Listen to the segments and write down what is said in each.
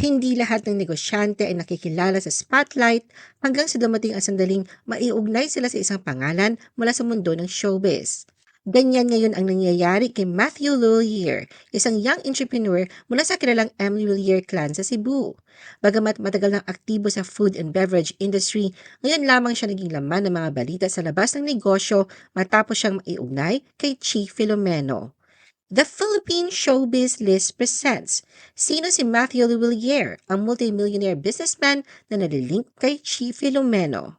Hindi lahat ng negosyante ay nakikilala sa spotlight hanggang sa dumating ang sandaling maiugnay sila sa isang pangalan mula sa mundo ng showbiz. Ganyan ngayon ang nangyayari kay Matthew Lullier, isang young entrepreneur mula sa kilalang M. Lullier clan sa Cebu. Bagamat matagal nang aktibo sa food and beverage industry, ngayon lamang siya naging laman ng mga balita sa labas ng negosyo matapos siyang maiugnay kay Chi Filomeno. The Philippine Showbiz List presents Sino si Matthew Lullier, ang multimillionaire businessman na nalilink kay Chi Filomeno?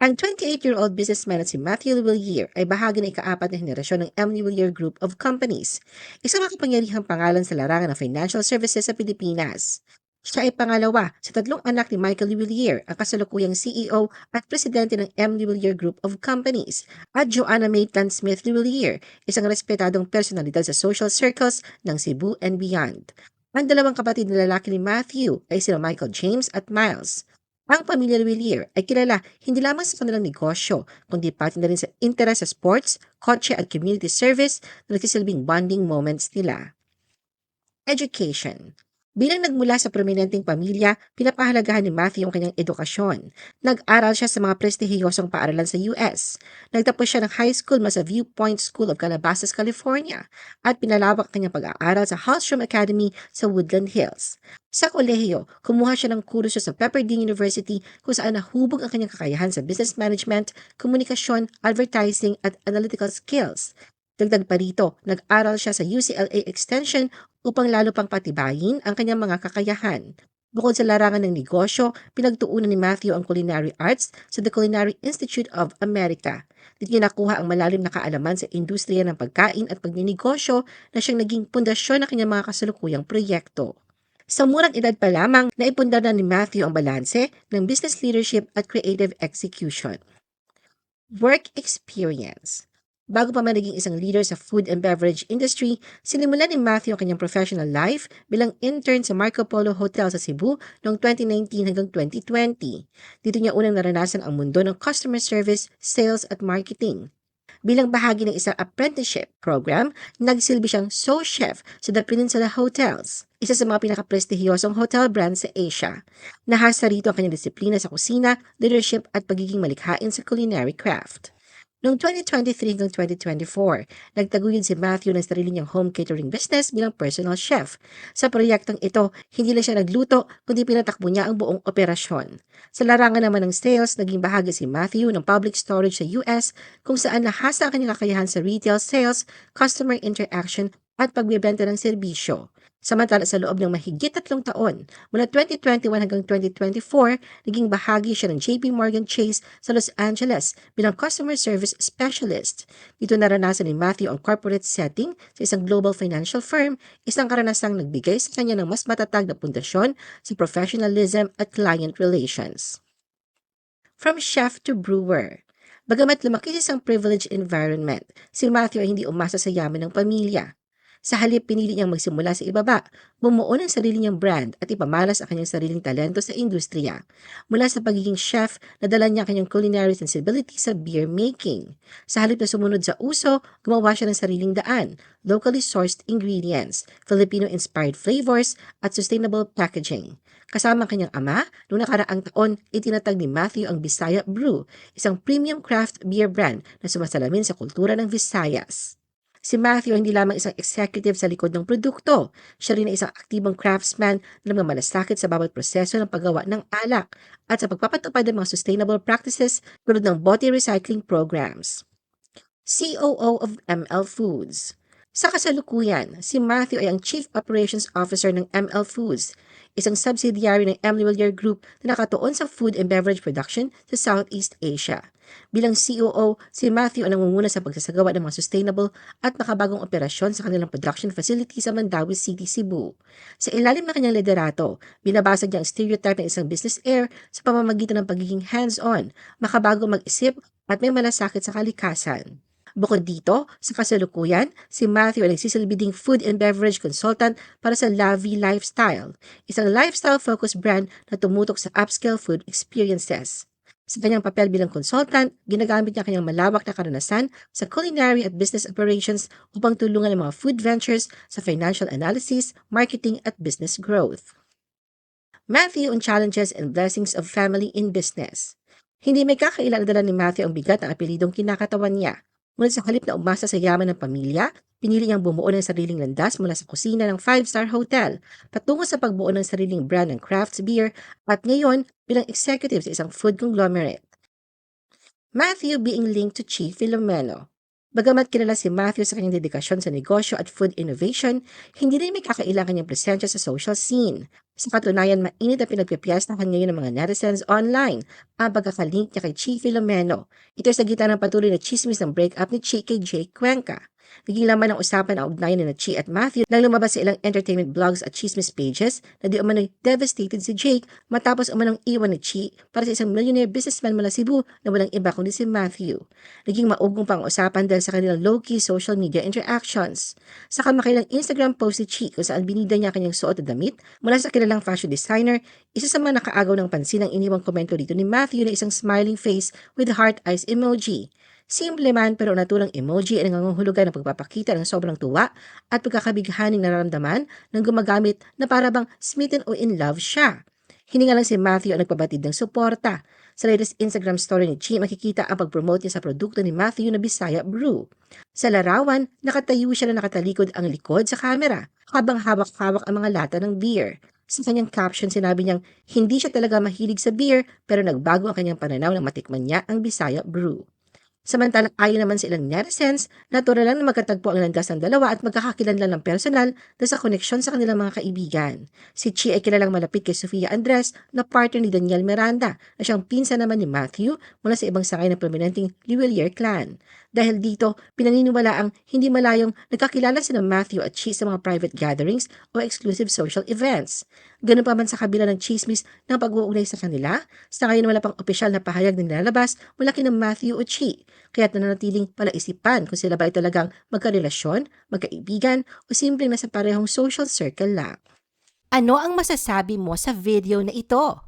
Ang 28-year-old businessman na si Matthew Lullier ay bahagi ng ikaapat na henerasyon ng M. Lullier Group of Companies, isang makapangyarihang pangalan sa larangan ng financial services sa Pilipinas. Siya ay pangalawa sa tatlong anak ni Michael Lullier, ang kasalukuyang CEO at presidente ng M. Lullier Group of Companies, at Joanna Maitland Smith Lullier, isang respetadong personalidad sa social circles ng Cebu and beyond. Ang dalawang kapatid na lalaki ni Matthew ay sina Michael James at Miles. Ang pamilya Lullier ay kilala hindi lamang sa kanilang negosyo, kundi pati na rin sa interes sa sports, kotse at community service na nagsisilbing bonding moments nila. Education Bilang nagmula sa prominenteng pamilya, pinapahalagahan ni Matthew ang kanyang edukasyon. Nag-aral siya sa mga prestihiyosong paaralan sa US. Nagtapos siya ng high school mula sa Viewpoint School of Calabasas, California at pinalawak kanyang pag-aaral sa Hallstrom Academy sa Woodland Hills. Sa kolehiyo, kumuha siya ng kurso sa Pepperdine University kung saan nahubog ang kanyang kakayahan sa business management, komunikasyon, advertising at analytical skills. Dagdag pa rito, nag-aral siya sa UCLA Extension upang lalo pang patibayin ang kanyang mga kakayahan. Bukod sa larangan ng negosyo, pinagtuunan ni Matthew ang culinary arts sa The Culinary Institute of America. Dito niya nakuha ang malalim na kaalaman sa industriya ng pagkain at pagninegosyo na siyang naging pundasyon ng kanyang mga kasalukuyang proyekto. Sa murang edad pa lamang, naipundar na ni Matthew ang balanse ng business leadership at creative execution. Work experience Bago pa man naging isang leader sa food and beverage industry, sinimulan ni Matthew ang kanyang professional life bilang intern sa Marco Polo Hotel sa Cebu noong 2019 hanggang 2020. Dito niya unang naranasan ang mundo ng customer service, sales at marketing. Bilang bahagi ng isang apprenticeship program, nagsilbi siyang sous chef sa The Peninsula Hotels, isa sa mga pinakaprestihiyosong hotel brand sa Asia. Nahasa rito ang kanyang disiplina sa kusina, leadership at pagiging malikhain sa culinary craft. Noong 2023 hanggang 2024, nagtaguyod si Matthew ng sarili niyang home catering business bilang personal chef. Sa proyektong ito, hindi lang siya nagluto, kundi pinatakbo niya ang buong operasyon. Sa larangan naman ng sales, naging bahagi si Matthew ng public storage sa US kung saan nahasa ang kanyang kakayahan sa retail sales, customer interaction at pagbibenta ng serbisyo. Samantala sa loob ng mahigit tatlong taon, mula 2021 hanggang 2024, naging bahagi siya ng JP Morgan Chase sa Los Angeles bilang Customer Service Specialist. Dito naranasan ni Matthew ang corporate setting sa isang global financial firm, isang karanasang nagbigay sa kanya ng mas matatag na pundasyon sa professionalism at client relations. From chef to brewer, Bagamat lumaki sa isang privileged environment, si Matthew ay hindi umasa sa yaman ng pamilya. Sa halip, pinili niyang magsimula sa ibaba, bumuo ng sarili niyang brand at ipamalas ang kanyang sariling talento sa industriya. Mula sa pagiging chef, nadala niya ang kanyang culinary sensibility sa beer making. Sa halip na sumunod sa uso, gumawa siya ng sariling daan, locally sourced ingredients, Filipino-inspired flavors, at sustainable packaging. Kasama ang kanyang ama, noong nakaraang taon, itinatag ni Matthew ang Bisaya Brew, isang premium craft beer brand na sumasalamin sa kultura ng Visayas. Si Matthew hindi lamang isang executive sa likod ng produkto. Siya rin ay isang aktibong craftsman na namamalasakit sa bawat proseso ng paggawa ng alak at sa pagpapatupad ng mga sustainable practices tulad ng bottle recycling programs. COO of ML Foods Sa kasalukuyan, si Matthew ay ang Chief Operations Officer ng ML Foods, isang subsidiary ng M. Lawyer Group na nakatuon sa food and beverage production sa Southeast Asia. Bilang COO, si Matthew ang nangunguna sa pagsasagawa ng mga sustainable at makabagong operasyon sa kanilang production facility sa Mandawi City, Cebu. Sa ilalim ng kanyang liderato, binabasag niya ang stereotype ng isang business heir sa pamamagitan ng pagiging hands-on, makabago mag-isip at may malasakit sa kalikasan. Bukod dito, sa kasalukuyan, si Matthew ay nagsisilbi ding food and beverage consultant para sa Lavi Lifestyle, isang lifestyle-focused brand na tumutok sa upscale food experiences. Sa kanyang papel bilang consultant, ginagamit niya kanyang malawak na karanasan sa culinary at business operations upang tulungan ang mga food ventures sa financial analysis, marketing at business growth. Matthew on Challenges and Blessings of Family in Business. Hindi may kakailanadala ni Matthew ang bigat ng apelidong kinakatawan niya. Ngunit sa halip na umasa sa yaman ng pamilya, pinili niyang bumuo ng sariling landas mula sa kusina ng five-star hotel, patungo sa pagbuo ng sariling brand ng crafts beer, at ngayon bilang executive sa isang food conglomerate. Matthew being linked to Chi Filomeno. Bagamat kilala si Matthew sa kanyang dedikasyon sa negosyo at food innovation, hindi rin may kakailangan niyang presensya sa social scene. Sa katunayan, mainit na pinagpipiyastahan ngayon ng mga netizens online ang pagkakalink niya kay Chi Filomeno. Ito sa gitna ng patuloy na chismis ng breakup ni Chi kay Jay Cuenca. Naging laman ng usapan ang ugnayan ni na Chi at Matthew nang lumabas sa ilang entertainment blogs at chismis pages na di umano'y devastated si Jake matapos umanong iwan ni Chi para sa isang millionaire businessman mula Cebu na walang iba kundi si Matthew. Naging maugong pang usapan dahil sa kanilang low-key social media interactions. Sa kamakilang Instagram post ni Chi kung saan binida niya kanyang suot na damit mula sa kilalang fashion designer, isa sa mga nakaagaw ng pansin ang iniwang komento dito ni Matthew na isang smiling face with heart eyes emoji. Simple man pero natulang emoji ay nanganguhulugan ng pagpapakita ng sobrang tuwa at pagkakabighaning nararamdaman ng gumagamit na parabang smitten o in love siya. Hininga lang si Matthew ang nagpabatid ng suporta. Sa latest Instagram story ni Chi, makikita ang pag-promote niya sa produkto ni Matthew na Bisaya Brew. Sa larawan, nakatayo siya na nakatalikod ang likod sa camera habang hawak-hawak ang mga lata ng beer. Sa kanyang caption, sinabi niyang hindi siya talaga mahilig sa beer pero nagbago ang kanyang pananaw nang matikman niya ang Bisaya Brew. Samantalang ayon naman sa ilang netizens, natural lang na magkatagpo ang landas ng dalawa at magkakakilanlan ng personal dahil sa koneksyon sa kanilang mga kaibigan. Si Chi ay kilalang malapit kay Sofia Andres na partner ni Daniel Miranda na siyang pinsan naman ni Matthew mula sa ibang sakay ng prominenteng Liwelier clan. Dahil dito, pinaniniwala ang hindi malayong nagkakilala sina Matthew at Chi sa mga private gatherings o exclusive social events. Ganun pa man sa kabila ng chismis ng pag-uugnay sa kanila, sa ngayon wala pang opisyal na pahayag na nilalabas mula kina Matthew o Chi, kaya't nananatiling palaisipan kung sila ba ay talagang magkarelasyon, magkaibigan, o simpleng nasa parehong social circle lang. Ano ang masasabi mo sa video na ito?